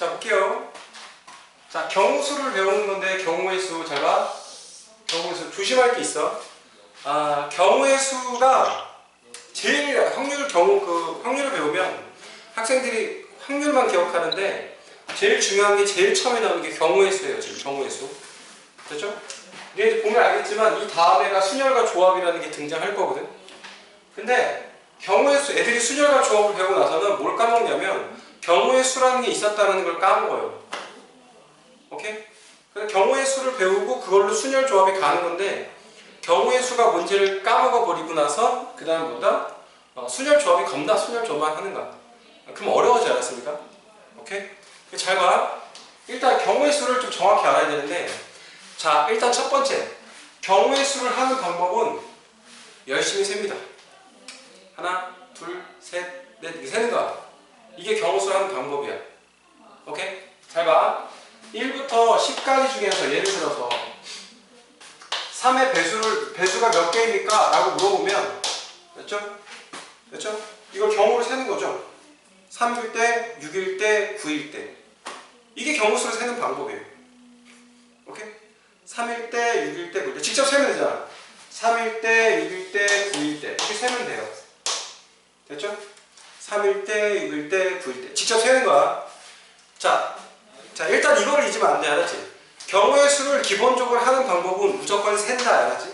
자, 볼게요. 자, 경우수를 배우는 건데 경우의 수, 잘 봐. 경우의 수 조심할 게 있어. 아, 경우의 수가 제일 확률 경우 그 확률을 배우면 학생들이 확률만 기억하는데 제일 중요한 게 제일 처음에 나오는 게 경우의 수예요. 지금 경우의 수. 됐죠? 이제 보면 알겠지만 이 다음에가 순열과 조합이라는 게 등장할 거거든. 근데 경우의 수 애들이 순열과 조합을 배우고 나서는 뭘 까먹냐면 경우의 수라는 게 있었다는 걸 까먹어요. 오케이? 그래서 경우의 수를 배우고 그걸로 순열 조합이 가는 건데 경우의 수가 뭔지를 까먹어 버리고 나서 그 다음 보다 어, 순열 조합이 겁나 순열 조합만 하는 거야. 그럼 어려워지지 않았습니까? 오케이? 잘 봐. 일단 경우의 수를 좀 정확히 알아야 되는데 자 일단 첫 번째 경우의 수를 하는 방법은 열심히 셉니다. 하나, 둘, 셋, 넷 이렇게 세는 거야. 이게 경우수를 하는 방법이야. 오케이? 잘 봐. 1부터 10까지 중에서 예를 들어서 3의 배수를 배수가 몇 개입니까? 라고 물어보면 됐죠? 됐죠? 이걸 경우로 세는 거죠. 3일 때, 6일 때, 9일 때. 이게 경우수를 세는 방법이에요. 오케이? 3일 때, 6일 때, 9일 때. 직접 세면 되잖아. 3일 때, 6일 때, 9일 때. 이렇게 세면 돼요. 됐죠? 3일 때, 6일 때, 9일 때. 직접 세는 거야. 자, 자 일단 이걸 잊으면 안 돼. 알았지? 경우의 수를 기본적으로 하는 방법은 무조건 센다. 알았지?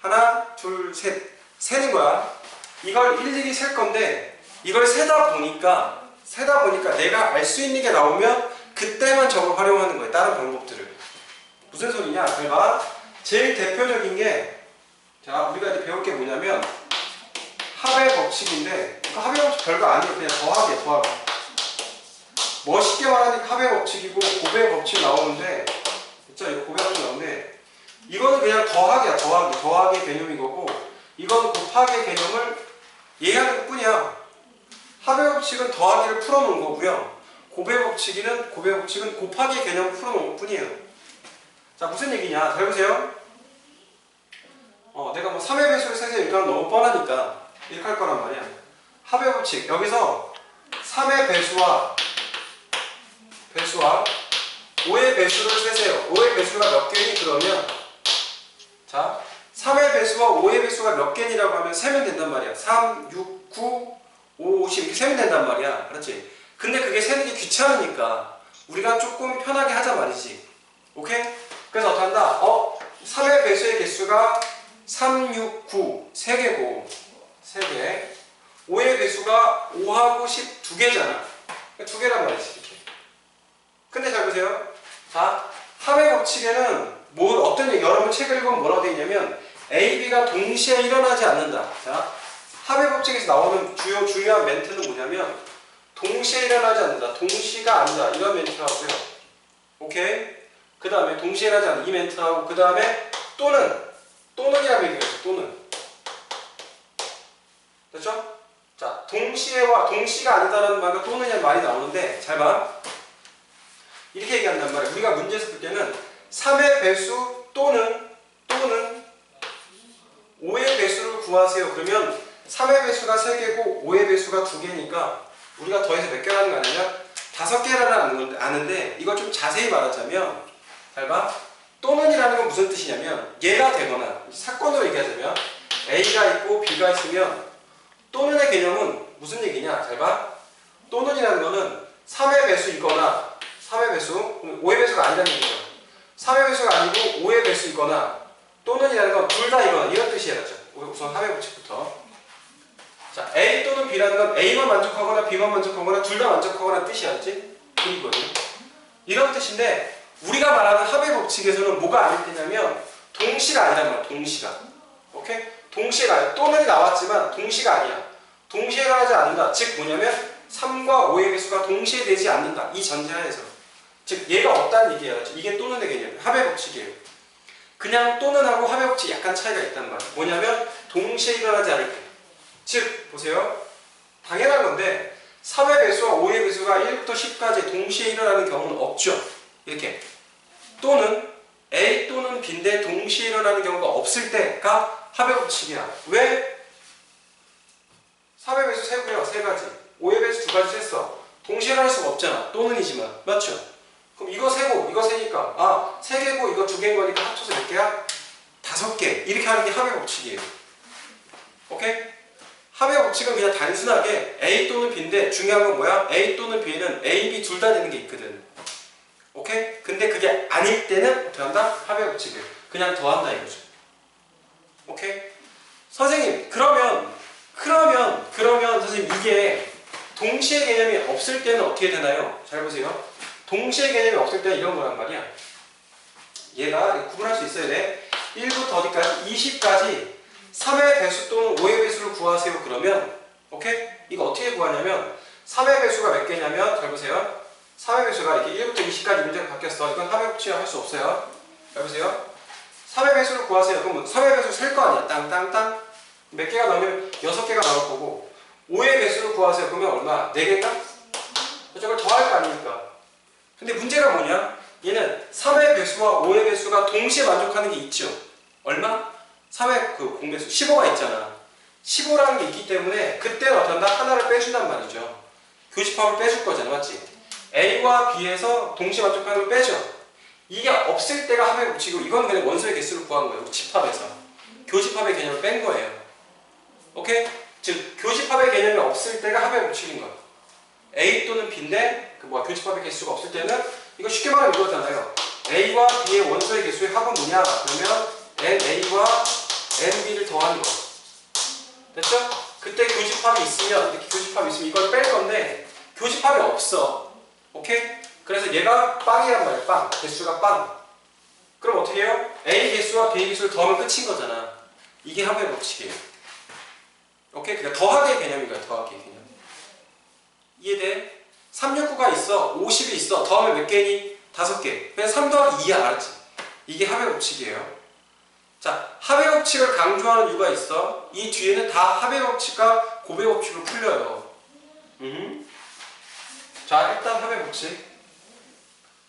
하나, 둘, 셋. 세는 거야. 이걸 일일이 셀 건데 이걸 세다 보니까 세다 보니까 내가 알 수 있는 게 나오면 그때만 저걸 활용하는 거예요. 다른 방법들을. 무슨 소리냐? 잘 봐. 제일 대표적인 게 자, 우리가 이제 배울 게 뭐냐면 합의 법칙인데 그 합의 법칙 별거 아니에요. 그냥 더하기야, 더하기. 멋있게 말하니까 합의 법칙이고 곱의 법칙 나오는데 진짜 이거 곱의 법칙 나오는데 이거는 그냥 더하기야, 더하기. 더하기 개념인 거고 이건 곱하기 개념을 이해하는 뿐이야. 합의 법칙은 더하기를 풀어놓은 거고요. 곱의 법칙은 곱의 법칙은 곱하기 개념을 풀어놓은 것 뿐이에요. 자 무슨 얘기냐? 잘 보세요. 어 내가 뭐 3의 배수를 이렇게 하면 너무 뻔하니까 이렇게 할 거란 말이야. 합의 법칙 여기서 3의 배수와 배수와 5의 배수를 세세요. 5의 배수가 몇 개니 그러면 자 3의 배수와 5의 배수가 몇 개니라고 하면 세면 된단 말이야. 3, 6, 9, 5, 50 이렇게 세면 된단 말이야. 그렇지? 근데 그게 세는 게 귀찮으니까 우리가 조금 편하게 하자 말이지. 오케이? 그래서 어떻게 한다? 어? 3의 배수의 개수가 3, 6, 9 3개고 3개 5의 배수가 5하고 10 2개잖아. 두 개란 말이지. 이렇게. 근데 잘 보세요. 자, 합의 법칙에는 뭐 어떤 얘기, 여러분 책을 읽으면 뭐라고 되어 있냐면 A, B가 동시에 일어나지 않는다. 자, 합의 법칙에서 나오는 주요 중요한 멘트는 뭐냐면 동시에 일어나지 않는다. 동시가 아니다. 이런 멘트하고요. 오케이? 그 다음에 동시에 일어나지 않는다. 이 멘트하고 그 다음에 또는 또는이라고 얘기했어. 또는 됐죠? 자, 동시에와 동시가 아니다라는 말과 또는이라는 말이 나오는데 잘 봐. 이렇게 얘기한단 말이야. 우리가 문제에서 볼 때는 3의 배수 또는 또는 5의 배수를 구하세요. 그러면 3의 배수가 3개고 5의 배수가 2개니까 우리가 더해서 몇 개라는 거 아니냐? 다섯 개라는 아는데 이걸 좀 자세히 말하자면 잘 봐. 또는이라는 건 무슨 뜻이냐면 얘가 되거나 사건으로 얘기하자면 A가 있고 B가 있으면 또는의 개념은 무슨 얘기냐? 잘 봐. 또는이라는 거는 3의 배수이거나 3의 배수, 5의 배수가 아니라는 얘기죠. 3의 배수가 아니고 5의 배수이거나 또는이라는 건 둘 다 이거나 이런 뜻이에요. 우선 합의 법칙부터. 자, A 또는 B라는 건 A만 만족하거나 B만 만족하거나 둘 다 만족하거나 뜻이었지? 그이거든. 이런 뜻인데 우리가 말하는 합의 법칙에서는 뭐가 아닐 때냐면 동시가 아니란 말이야. 동시가. 오케이? 동시가 아니야. 또는 나왔지만 동시가 아니야. 동시에 일어나지 않는다. 즉 뭐냐면 3과 5의 개수가 동시에 되지 않는다. 이 전제하에서. 즉 얘가 없다는 얘기예요. 이게 또는의 개념. 합의 법칙이에요. 그냥 또는하고 합의 법칙 약간 차이가 있단 말이에요. 뭐냐면 동시에 일어나지 않을 때. 즉 보세요. 당연한 건데 3의 배수와 5의 배수가 1부터 10까지 동시에 일어나는 경우는 없죠. 이렇게. 또는 A 또는 B인데 동시에 일어나는 경우가 없을 때가 합의 법칙이야. 왜? 3의 배수 세고요. 세 가지. 5의 배수 두 가지 셌어. 동시에 할 수가 없잖아. 또는이지만. 맞죠? 그럼 이거 세고 이거 세니까 아, 세 개고 이거 두 개인 거니까 합쳐서 몇 개야? 다섯 개. 이렇게 하는 게 합의 법칙이에요. 오케이? 합의 법칙은 그냥 단순하게 A 또는 B인데 중요한 건 뭐야? A 또는 B는 A, B 둘 다 되는 게 있거든. 오케이? 근데 그게 아닐 때는 어떻게 한다? 합의 법칙을 그냥 더한다 이거죠. 오케이? 선생님 그러면 그러면 그러면 선생님 이게 동시에 개념이 없을 때는 어떻게 되나요? 잘 보세요. 동시에 개념이 없을 때는 이런 거란 말이야. 얘가 구분할 수 있어야 돼. 1부터 어디까지? 20까지 3의 배수 또는 5의 배수를 구하세요. 그러면 오케이? 이거 어떻게 구하냐면 3의 배수가 몇 개냐면 잘 보세요. 3의 배수가 이렇게 1부터 20까지 문제가 바뀌었어. 이건 합의 법칙을 할수 없어요. 잘 보세요. 3의 배수를 구하세요. 그럼 3의 배수 셀 거 아니야. 땅땅땅. 몇 개가 나오면 6개가 나올 거고 5의 배수를 구하세요. 그러면 얼마? 4개인가? 저걸 더할 거 아닙니까? 근데 문제가 뭐냐? 얘는 3의 배수와 5의 배수가 동시에 만족하는 게 있죠. 얼마? 3의 그 공배수 15가 있잖아. 15라는 게 있기 때문에 그때는 한다? 하나를 빼준단 말이죠. 교집합을 빼줄 거잖아. 맞지? A와 B에서 동시에 만족하는 걸 빼죠. 이게 없을 때가 합의 법칙이고 이건 그냥 원소의 개수를 구한 거예요. 집합에서. 교집합의 개념을 뺀 거예요. 오케이? 즉 교집합의 개념이 없을 때가 합의 법칙인 거야. A 또는 B인데 그 뭐야 교집합의 개수가 없을 때는 이거 쉽게 말하면 이거잖아요. A와 B의 원소의 개수의 합은 뭐냐? 그러면 NA와 NB를 더하는 거. 됐죠? 그때 교집합이 있으면 이렇게 교집합이 있으면 이걸 뺄 건데 교집합이 없어. 오케이? 그래서 얘가 빵이란 말이야. 빵. 개수가 빵. 그럼 어떻게 해요? A 개수와 B 개수를 더하면 끝인 거잖아. 이게 합의 법칙이에요. 오케이? 그러니까 더하기의 개념인 거야. 더하기의 개념. 이해돼? 369가 있어. 50이 있어. 더하면 몇 개니? 다섯 개. 그냥 3 더하기 2야. 알았지? 이게 합의 법칙이에요. 자, 합의 법칙을 강조하는 이유가 있어. 이 뒤에는 다 합의 법칙과 고배 법칙을 풀려요. 음. 자, 일단 합의 법칙.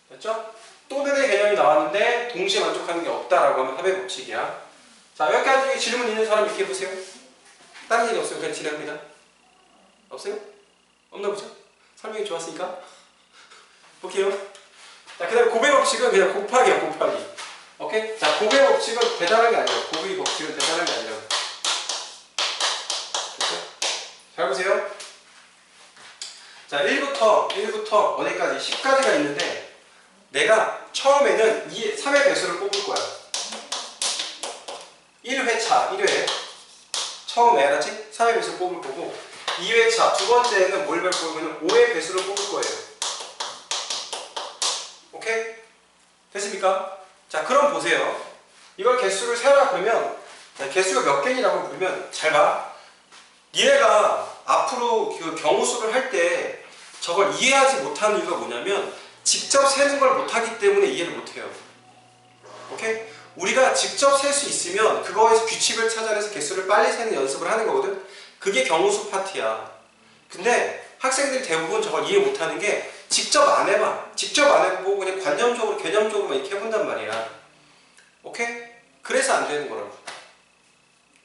됐죠? 또는의 개념이 나왔는데 동시에 만족하는 게 없다라고 하면 합의 법칙이야. 자, 여기까지 질문 있는 사람 이렇게 해보세요. 다른 얘기 없어요. 그냥 진행합니다. 없어요? 없나 보죠? 설명이 좋았으니까. 볼게요. 자, 그 다음에 고배 법칙은 그냥 곱하기야, 곱하기. 오케이? 자, 고배 법칙은 대단한 게 아니에요. 고배 법칙은 대단한 게 아니에요. 잘 보세요. 자, 1부터, 1부터 어디까지? 10까지가 있는데, 내가 처음에는 2, 3의 배수를 뽑을 거야. 1회차, 1회. 처음에, 알았지? 3의 배수를 뽑을 거고, 2회차, 두 번째는 뭘볼 거면 5의 배수를 뽑을 거예요. 오케이? 됐습니까? 자, 그럼 보세요. 이걸 개수를 세라 그러면 자, 개수가 몇 개니라고 부르면 잘 봐. 니네가 앞으로 그 경우수를 할 때 저걸 이해하지 못하는 이유가 뭐냐면 직접 세는 걸 못하기 때문에 이해를 못해요. 오케이? 우리가 직접 셀 수 있으면 그거에서 규칙을 찾아내서 개수를 빨리 세는 연습을 하는 거거든. 그게 경우수 파트야. 근데 학생들이 대부분 저걸 이해 못하는 게 직접 안 해봐. 직접 안 해보고 그냥 관념적으로 개념적으로만 이렇게 해본단 말이야. 오케이? 그래서 안 되는 거라고.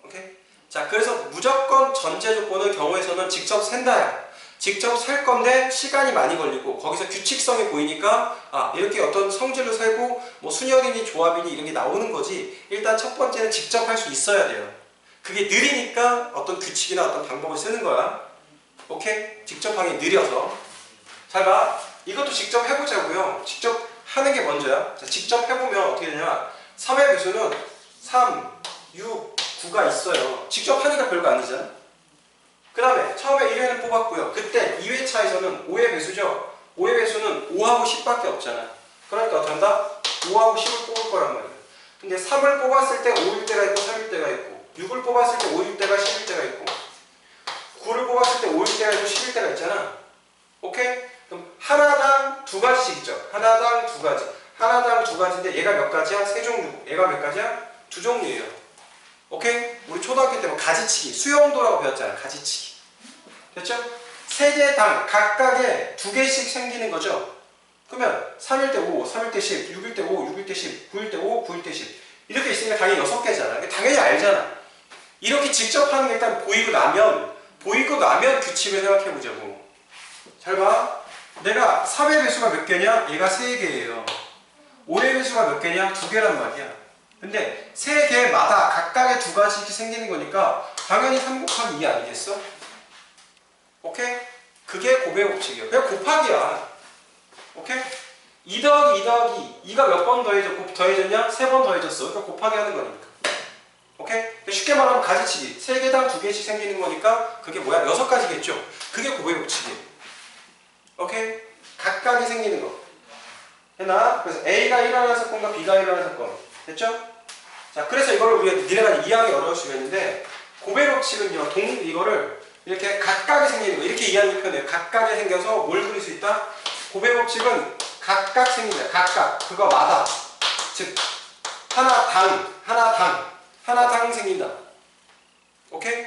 오케이? 자, 그래서 무조건 전제 조건은 경우에서는 직접 센다야. 직접 셀 건데 시간이 많이 걸리고 거기서 규칙성이 보이니까 아 이렇게 어떤 성질로 세고 뭐 순열이니 조합이니 이런 게 나오는 거지 일단 첫 번째는 직접 할 수 있어야 돼요 그게 느리니까 어떤 규칙이나 어떤 방법을 쓰는 거야 오케이? 직접 하기 느려서 잘 봐. 이것도 직접 해보자고요. 직접 하는 게 먼저야. 자, 직접 해보면 어떻게 되냐. 3의 배수는 3, 6, 9가 있어요. 직접 하니까 별거 아니잖아. 그 다음에 처음에 1회는 뽑았고요. 그때 2회차에서는 5의 배수죠. 5의 배수는 5하고 10밖에 없잖아. 그러니까 어떻게 한다? 5하고 10을 뽑을 거란 말이야. 근데 3을 뽑았을 때 5일 때가 있고 3일 때가 있고 6을 뽑았을 때 5일 때가 10일 때가 있고 9를 뽑았을 때 5일 때가 있고 10일 때가 있잖아. 오케이? 그럼 하나당 두 가지씩 있죠. 하나당 두 가지. 하나당 두 가지인데 얘가 몇 가지야? 세 종류. 얘가 몇 가지야? 두 종류예요. 오케이? 우리 초등학교 때뭐 가지치기, 수영도라고 배웠잖아. 가지치기. 됐죠? 세 개당 각각에 두 개씩 생기는 거죠. 그러면 3일 때 5, 3일 때 10, 6일 때 5, 6일 때 10, 9일 때 5, 9일 때 10. 이렇게 있으니까 당연히 6개잖아. 당연히 알잖아. 이렇게 직접 하는 게 일단 보이고 나면 보이고 나면 규칙을 생각해 보자고. 잘 봐. 내가 4의 배수가 몇 개냐? 얘가 3개예요. 5의 배수가 몇 개냐? 2개란 말이야. 근데 3개마다 각각의 두 가지씩 생기는 거니까 당연히 3 곱하기 2 아니겠어? 오케이? 그게 곱의 법칙이에요. 그냥 곱하기야. 오케이? 2 더하기 2 더하기 2가 몇 번 더해져, 곱 더해졌냐? 3번 더해졌어. 그러니까 곱하기 하는 거니까. 오케이? 쉽게 말하면 가지치기. 3개당 2개씩 생기는 거니까 그게 뭐야? 6가지겠죠? 그게 곱의 법칙이에요. 오케이? 각각이 생기는 거. 했나? 그래서 A가 일어나는 사건과 B가 일어나는 사건. 됐죠? 자, 그래서 이걸 우리가 니네가 이해하기 어려울 수가 있는데 고배 법칙은요. 동 이거를 이렇게 각각이 생기는 거. 이렇게 이해하는 게 편해요. 각각이 생겨서 뭘 그릴 수 있다? 고배 법칙은 각각 생긴다. 각각. 그거마다. 즉 하나 당, 하나 당, 하나 당 생긴다. 오케이?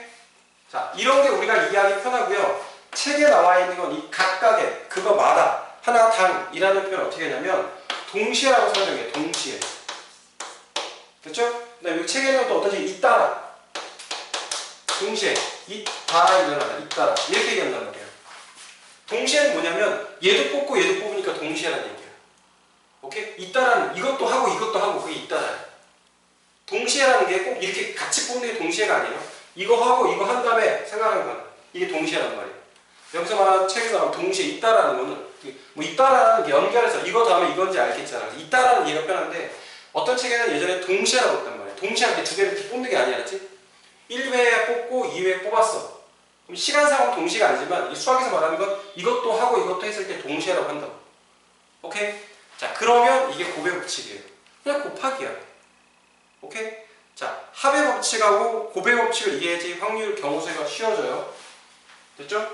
자, 이런 게 우리가 이해하기 편하고요. 책에 나와 있는 건 이 각각의 그거마다 하나 당이라는 표현 어떻게 하냐면 동시에라고 설명해. 동시에. 됐죠? 그다음에 이 책에는 또 어떤지 잇따라. 동시에 잇따라 일어나다. 잇따라. 이렇게 얘기한단 말이에요. 동시에는 뭐냐면 얘도 뽑고 얘도 뽑으니까 동시에라는 얘기야. 오케이? 잇따라는 이것도 하고 이것도 하고 그게 잇따라야. 동시에라는 게 꼭 이렇게 같이 뽑는 게 동시에가 아니에요. 이거 하고 이거 한 다음에 생각하는 거야. 이게 동시에란 말이에요. 여기서 말하는 책에서 동시에 있다라는 거는 뭐 있다라는 게 연결해서 이거 다음에 이건지 알겠잖아. 있다라는 얘가 편한데 어떤 책에는 예전에 동시에라고 했단 말이야. 동시에 이렇게 두 개를 이렇게 뽑는 게 아니야. 알았지? 1회 뽑고 2회 뽑았어. 그럼 시간상은 동시가 아니지만 이 수학에서 말하는 건 이것도 하고 이것도 했을 때 동시에라고 한다고. 오케이? 자, 그러면 이게 곱의 법칙이에요. 그냥 곱하기야. 오케이? 자, 합의 법칙하고 곱의 법칙을 이해해야지 확률 경우수가 쉬워져요. 됐죠?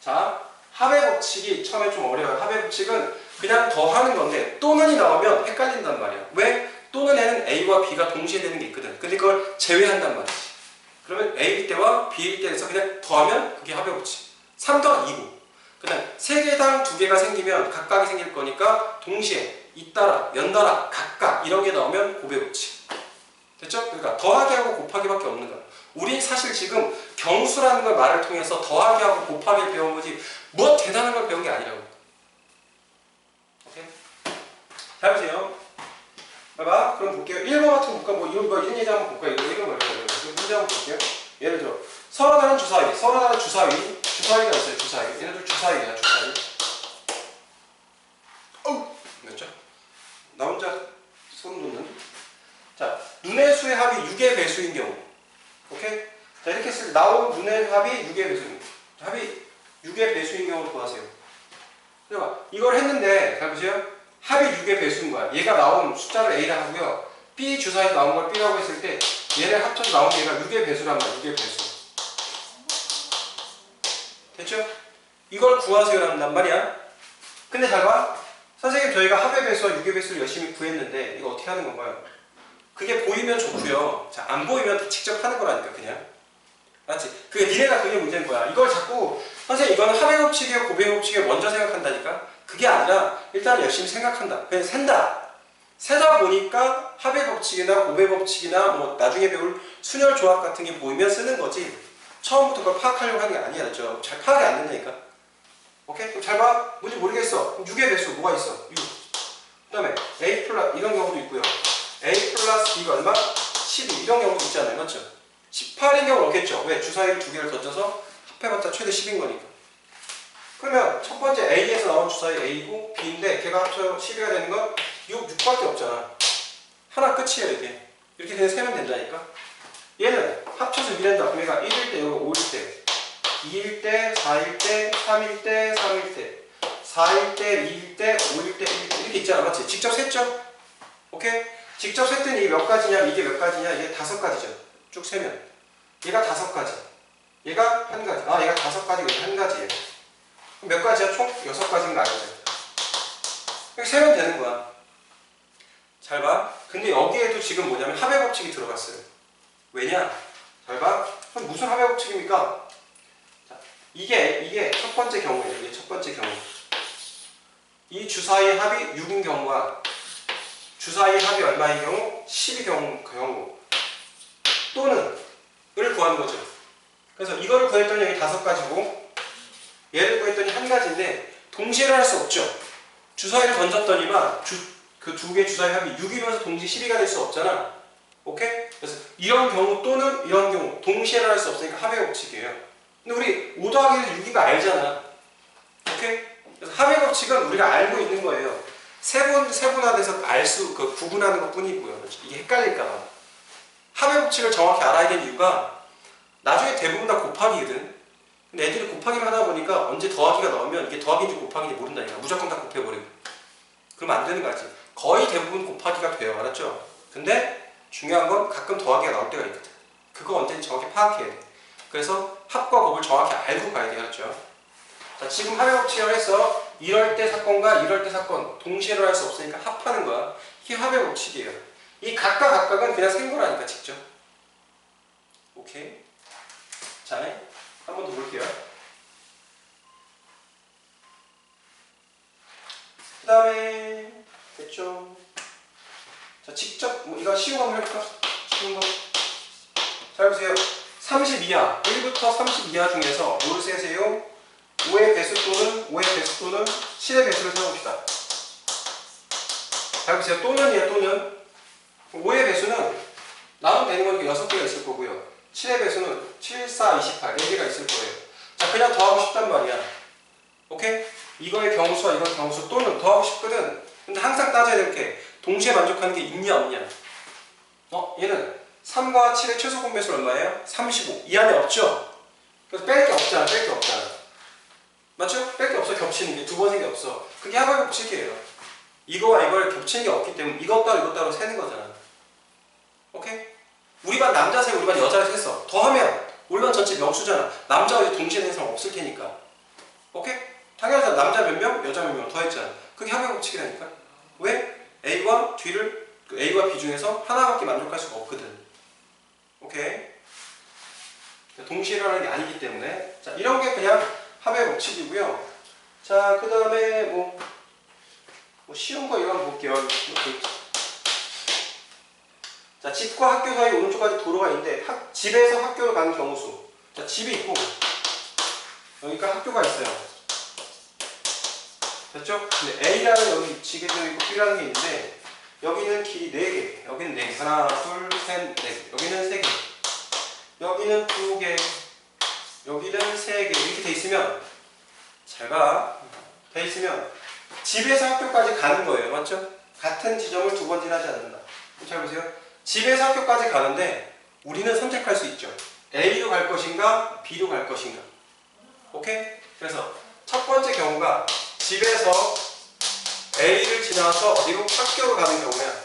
자, 합의 법칙이 처음에 좀 어려워요. 합의 법칙은 그냥 더하는 건데 또는이 나오면 헷갈린단 말이야. 왜? A와 B가 동시에 되는 게 있거든. 근데 그걸 제외한단 말이지. 그러면 A일 때와 B일 때에서 그냥 더하면 그게 합의 법칙. 3 더하기 2고. 그 다음 3개당 2개가 생기면 각각이 생길 거니까 동시에 잇따라, 연달아, 각각 이런 게 나오면 법칙. 됐죠? 그러니까 더하기 하고 곱하기밖에 없는 거야. 우린 사실 지금 경수라는 걸 말을 통해서 더하기 하고 곱하기를 배운 거지 뭐 대단한 걸 배운 게 아니라고. 오케이? 잘 보세요. 봐봐. 그럼 볼게요. 1번 같은 거 볼까? 뭐 이런 거 이런 예제 한번 볼까요? 이거 이런 거. 문제 한번 볼게요. 예를 들어 서로 다른 주사위, 서로 다른 주사위, 주사위가 있어요. 주사위. 얘네들 주사위야, 주사위. 어우, 됐죠? 나 혼자 소름 돋는. 자, 눈의 수의 합이 6의 배수인 경우. 오케이? 자, 이렇게 했을 때 나온 눈의 합이 6의 배수인 경우. 합이 6의 배수인 경우를 구하세요. 그러니까 이걸 했는데, 잘 보세요. 합이 6의 배수인 거야. 얘가 나온 숫자를 A라 하고요. B 주사위에서 나온 걸 B라고 했을 때 얘를 합쳐서 나온 게 얘가 6의 배수란 말이야. 6의 배수. 됐죠? 이걸 구하세요란단 말이야. 근데 잘 봐. 선생님 저희가 합의 배수와 6의 배수를 열심히 구했는데 이거 어떻게 하는 건가요? 그게 보이면 좋고요. 자, 안 보이면 직접 하는 거라니까 그냥. 맞지? 그게 니네가 그게 문제인 거야. 이걸 자꾸 선생님 이거는 합의 법칙이에요, 고배 법칙이에요 먼저 생각한다니까. 그게 아니라 일단 열심히 생각한다. 그냥 센다. 세다 보니까 합의 법칙이나 고배 법칙이나 뭐 나중에 배울 순열 조합 같은 게 보이면 쓰는 거지. 처음부터 그걸 파악하려고 하는 게 아니야. 저잘 파악이 안 된다니까. 오케이? 그럼 잘 봐. 뭔지 모르겠어. 6의 배수 뭐가 있어? 6. 그 다음에 A 플러스 이런 경우도 있고요. A 플러스 B가 얼마? 12 이런 경우도 있잖아요. 맞죠? 18인 경우는 없겠죠. 왜? 주사위를 두 개를 던져서 합해봤자 최대 10인 거니까. 그러면 첫 번째 A에서 나온 주사위 A고 B인데 걔가 합쳐 12가 되는 건 6, 6밖에 없잖아. 하나 끝이에요 이게. 이렇게 그냥 세면 된다니까. 얘는 합쳐서 이된다. 그럼 얘가 1일 때, 여기 5일 때, 2일 때, 4일 때, 3일 때, 3일 때, 4일 때, 2일 때, 5일 때, 1일 때 이렇게 있잖아. 맞지? 직접 셌죠? 오케이? 직접 셌더니 이게 몇 가지냐? 이게 몇 가지냐? 이게 다섯 가지죠. 쭉 세면. 얘가 다섯 가지. 얘가 한 가지. 아, 얘가 다섯 가지고 한 가지예요. 몇 가지야? 총 여섯 가지인 거 알죠? 이렇게 세면 되는 거야. 잘 봐. 근데 여기에도 지금 뭐냐면 합의 법칙이 들어갔어요. 왜냐? 잘 봐. 그럼 무슨 합의 법칙입니까? 자, 이게 이게 첫 번째 경우예요. 이게 첫 번째 경우. 이 주사위의 합이 6인 경우와 주사위의 합이 얼마인 경우? 10의 경우, 또는 을 구하는 거죠. 그래서 이거를 구했더니 여기 다섯 가지고 얘를 구했더니 한 가지인데 동시에 할 수 없죠. 주사위를 던졌더니만 그 두 개 주사위 합이 6이면서 동시에 12가 될 수 없잖아. 오케이? 그래서 이런 경우 또는 이런 경우 동시에 할 수 없으니까 합의 법칙이에요. 근데 우리 5 더하기 6이가 알잖아. 오케이? 그래서 합의 법칙은 우리가 알고 있는 거예요. 세분 세분화돼서 알 수 그 구분하는 것 뿐이고요. 이게 헷갈릴까봐. 합의 법칙을 정확히 알아야 되는 이유가 나중에 대부분 다 곱하기거든. 근데 애들이 곱하기를 하다 보니까 언제 더하기가 나오면 이게 더하기인지 곱하기인지 모른다니까. 무조건 다 곱해버리고. 그러면 안 되는 거 알지? 거의 대부분 곱하기가 돼요. 알았죠? 근데 중요한 건 가끔 더하기가 나올 때가 있거든. 그거 언제인지 정확히 파악해야 돼. 그래서 합과 곱을 정확히 알고 가야 돼요. 알았죠? 자, 지금 합의 법칙을 해서 이럴 때 사건과 이럴 때 사건 동시에로 할수 없으니까 합하는 거야. 이게 합의 법칙이에요. 이 각각 각각은 그냥 생거라니까 직접. 오케이. 자, 한 번 더 볼게요. 그 다음에 됐죠. 자, 직접 뭐 이거 쉬운 거 한번 해볼까? 쉬운 거. 잘 보세요. 32하, 1부터 32하 중에서 뭘 세세요? 5의 배수 또는 5의 배수 또는 7의 배수를 세워봅시다. 잘 보세요. 또는이에요, 또는. 5의 배수는 나누면 되는 거니까 6개가 있을 거고요. 7의 배수는 7, 4, 28, 4개가 있을 거예요. 자, 그냥 더하고 싶단 말이야. 오케이? 이거의 경수와 이거의 경수 또는 더하고 싶거든. 근데 항상 따져야 될 게 동시에 만족하는 게 있냐 없냐. 어? 얘는 3과 7의 최소 공배수는 얼마예요? 35. 이 안에 없죠? 그래서 뺄 게 없잖아. 뺄 게 없잖아. 맞죠? 뺄 게 없어. 겹치는 게 두번 생겨 없어. 그게 합의 법칙이에요. 이거와 이걸 겹치는 게 없기 때문에 이것 따로 이것 따로 세는 거잖아. 오케이? 우리 반 남자 세, 우리 반 여자 세어 더하면 우리 반 전체 명수잖아. 남자와 동시에 사람 없을 테니까. 오케이? 당연하잖아. 남자 몇 명, 여자 몇 명 더했잖아. 그게 합의 법칙이라니까. 왜? A와 D를 그 A와 B 중에서 하나밖에 만족할 수가 없거든. 오케이? 동시에 일어나는 게 아니기 때문에 자 이런 게 그냥 합의 법칙이고요. 자 그 다음에 뭐, 뭐 쉬운 거 이거 한번 볼게요. 이렇게. 자 집과 학교 사이 오른쪽까지 도로가 있는데 학, 집에서 학교를 가는 경우 수. 자 집이 있고 여기가 학교가 있어요. 됐죠? 근데 A라는 여기 지게도 있고 B라는 게 있는데 여기는 길이 4개, 여기는 4개. 하나, 둘, 셋, 넷 개. 여기는 3개. 여기는 2개. 여기는 3개. 이렇게 돼 있으면 잘 봐. 돼 있으면 집에서 학교까지 가는 거예요. 맞죠? 같은 지점을 두 번 지나지 않는다. 잘 보세요. 집에서 학교까지 가는데 우리는 선택할 수 있죠. A로 갈 것인가, B로 갈 것인가. 오케이? 그래서 첫 번째 경우가 집에서 A를 지나서 어디로 학교로 가는 경우야.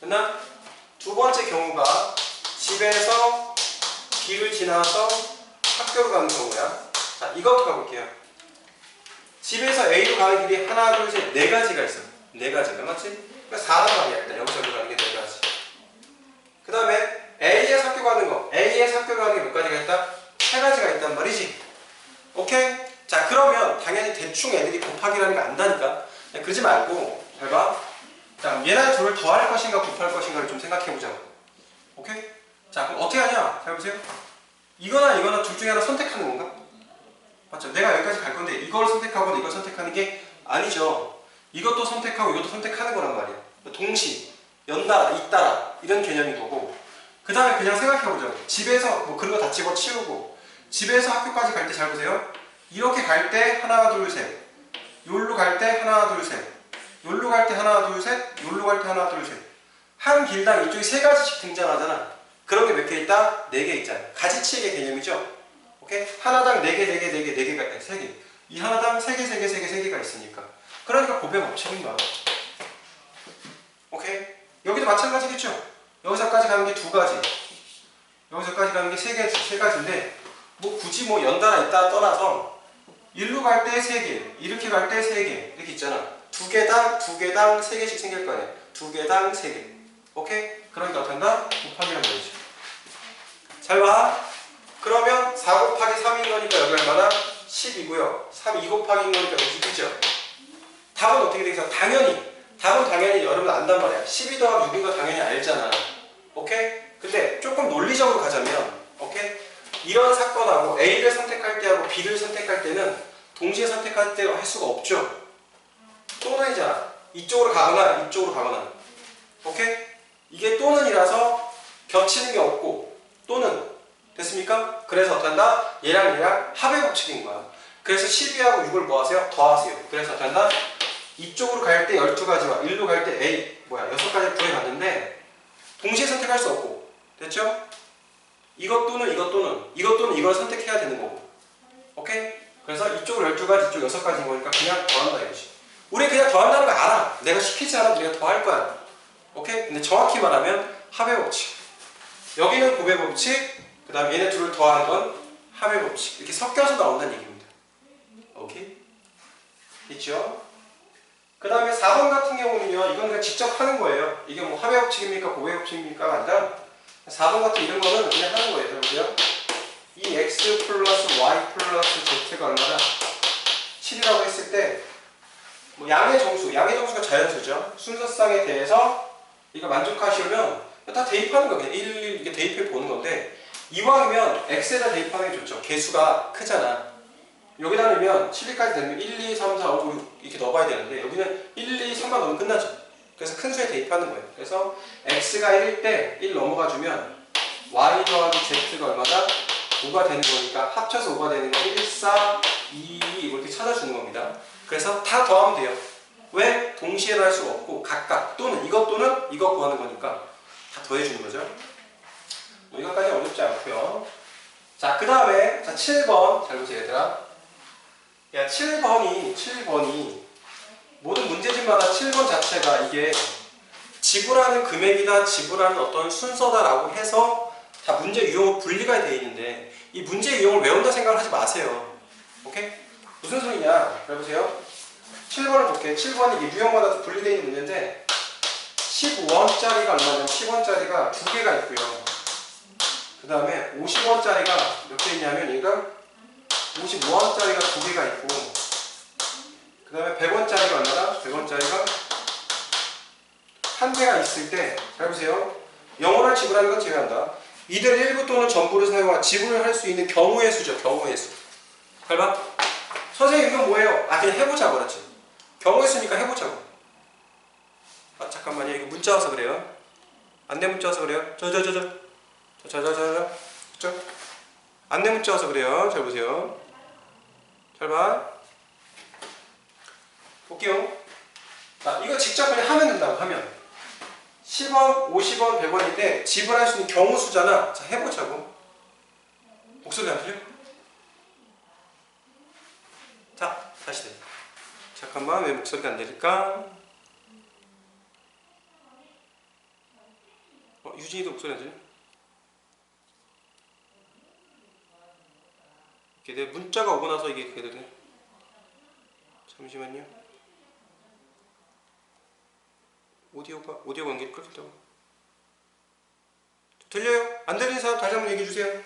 됐나? 두 번째 경우가 집에서 B를 지나서 학교로 가는 경우야. 자, 이것부터 가볼게요. 집에서 A로 가는 길이 하나, 둘, 셋, 네 가지가 있어. 네 가지가 맞지? 그러니까 4란 말이야. 일단 여기서 여기. 그 다음에 학교 가는 거. 학교 가는 게 몇 가지가 있다? 세 가지가 있단 말이지. 오케이? 자, 그러면 당연히 대충 애들이 곱하기라는 거 안다니까. 야, 그러지 말고 잘 봐. 자, 얘네 둘을 더할 것인가 곱할 것인가를 좀 생각해 보자고. 오케이? 자, 그럼 어떻게 하냐? 잘 보세요. 이거나 이거나 둘 중에 하나 선택하는 건가? 맞죠? 내가 여기까지 갈 건데 이걸 선택하고 이걸 선택하는 게 아니죠. 이것도 선택하고 이것도 선택하는 거란 말이야. 동시, 연달아, 잇따라 이런 개념인 거고. 그 다음에 그냥 생각해 보자고. 집에서 뭐 그런 거 다 집어치우고 집에서 학교까지 갈 때 잘 보세요. 이렇게 갈 때 하나, 둘, 셋. 요로 갈 때 하나, 둘, 셋. 요로 갈 때 하나, 둘, 셋. 요로 갈 때 하나, 둘, 셋. 한 길당 이쪽에 세 가지씩 등장하잖아. 그런 게 몇 개 있다? 네 개 있잖아. 가지치기의 개념이죠. 오케이? 하나당 네 개, 네 개, 네 개, 네 개가. 세 개. 이 하나당 세 개, 세 개, 세 개, 세 개가 있으니까. 그러니까 곱의 법칙인 거야. 오케이? 여기도 마찬가지겠죠? 여기서까지 가는 게 두 가지. 여기서까지 가는 게 세 개, 세 가지인데, 뭐 굳이 뭐 연달아 있다 떠나서, 일로 갈 때 세 개, 이렇게 갈 때 세 개, 이렇게 있잖아. 두 개당, 두 개당 세 개씩 생길 거 아니야. 두 개당 세 개. 오케이? 그러니까 어떻게? 곱하기란 말이죠. 잘 봐. 그러면 4 곱하기 3인 거니까 여기 얼마나? 10이고요. 3, 2 곱하기인 거니까 여기 6이죠. 답은 어떻게 되겠어? 당연히. 답은 당연히 여러분 안단 말이야. 12 더하기 6인 거 당연히 알잖아. 오케이? 근데 조금 논리적으로 가자면, 오케이? 이런 사건하고 A를 선택할 때하고 B를 선택할 때는 동시에 선택할 때할 수가 없죠. 또는이잖아. 이쪽으로 가거나 이쪽으로 가거나. 오케이? 이게 또는이라서 겹치는 게 없고 또는 됐습니까? 그래서 한다? 얘랑 얘랑 합의 법칙인 거야. 그래서 12하고 6을 뭐 하세요? 더하세요. 그래서 한다? 이쪽으로 갈 때 12가지와 일로 갈 때 A 뭐야 6가지 구해봤는데 동시에 선택할 수 없고 됐죠? 이것 또는 이것 또는 이것 또는 이걸 선택해야 되는 거고 오케이? 그래서 이쪽으로 12가지 이쪽 6가지인 거니까 그냥 더한다 이거지 우리 그냥 더한다는 거 알아 내가 시키지 않아도 우리가 더 할 거야 오케이? 근데 정확히 말하면 합의 법칙 여기는 곱의 법칙 그 다음 얘네 둘을 더하는 건 합의 법칙 이렇게 섞여서 나온다는 얘기입니다 오케이? 있죠? 그 다음에 4번 같은 경우는요, 이건 그냥 직접 하는 거예요. 이게 뭐 합의 법칙입니까, 고의 법칙입니까가 아니라 4번 같은 이런 거는 그냥 하는 거예요. 여러분요. 이 x 플러스 y 플러스 z가 얼마나 7이라고 했을 때, 뭐 양의 정수, 양의 정수가 자연수죠. 순서상에 대해서 이거 만족하시려면 다 대입하는 거예요. 그냥 1, 1 이렇게 대입해 보는 건데, 이왕이면 x에다 대입하는 게 좋죠. 개수가 크잖아. 여기다 넣으면 7위까지 되면 1, 2, 3, 4, 5, 6 이렇게 넣어봐야 되는데 여기는 1, 2, 3만 넣으면 끝나죠. 그래서 큰 수에 대입하는 거예요. 그래서 x가 1일 때 1 넘어가 주면 y 더하기 z가 얼마다? 5가 되는 거니까 합쳐서 5가 되는 거 1, 4, 2 이렇게 찾아주는 겁니다. 그래서 다 더하면 돼요. 왜? 동시에 할 수가 없고 각각 또는 이것 또는 이것 구하는 거니까 다 더해주는 거죠. 뭐 이것까지 어렵지 않고요. 자, 그 다음에 자 7번 잘 보세요 얘들아. 야, 7번이, 7번이, 모든 문제집마다 7번 자체가 이게 지불하는 금액이다, 지불하는 어떤 순서다라고 해서 다 문제 유형으로 분리가 되어 있는데 이 문제 유형을 외운다 생각을 하지 마세요. 오케이? 무슨 소리냐? 해보세요. 7번을 볼게요. 7번이 이게 유형마다 분리되어 있는 문제인데 15원짜리가 얼마냐면 10원짜리가 두 개가 있고요. 그 다음에 50원짜리가 몇 개 있냐면 얘가 55원짜리가 두 개가 있고 그 다음에 100원짜리가 얼마다? 100원짜리가 한 개가 있을 때 잘 보세요. 영어를 지불하는 건 제외한다. 이들 일부 또는 전부를 사용한 지불을 할 수 있는 경우의 수죠 경우의 수. 설마? 선생님 이건 뭐예요? 아 그냥 해보자 그렇지. 경우의 수니까 해보자고. 아 잠깐만요. 이거 문자 와서 그래요. 안내 문자 와서 그래요? 저 저 저저. 저저저저. 안내 문자 와서 그래요. 잘 보세요. 잘 봐. 볼게요. 자, 이거 직접 그냥 하면 된다고 하면. 10원, 50원, 100원인데 지불할 수 있는 경우 수잖아. 자, 해보자고. 목소리 안 들려? 자, 다시 돼. 잠깐만, 왜 목소리가 안 들릴까? 어, 유진이도 목소리 안 들려? 이게 내 문자가 오고 나서 이게 그게 되네. 잠시만요. 오디오가 오디오 관계 끊겼다고. 들려요? 안 들리는 사람 다시 한번 얘기해 주세요.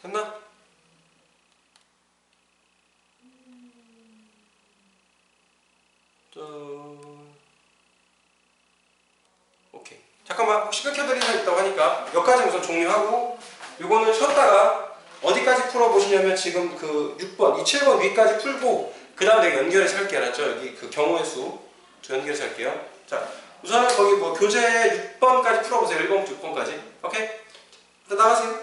됐나? 짠. 오케이. 잠깐만 혹시 끊겨드린 사람 있다고 하니까 여기까지 우선 종료하고 요거는 쉬었다가 어디까지 풀어보시냐면 지금 그 6번, 이 7번 위까지 풀고 그 다음 내가 연결해서 할게 알았죠? 여기 그 경우의 수 연결해서 할게요. 자 우선은 거기 뭐 교재 6번까지 풀어보세요. 1번부터 6번까지. 오케이? 나가세요.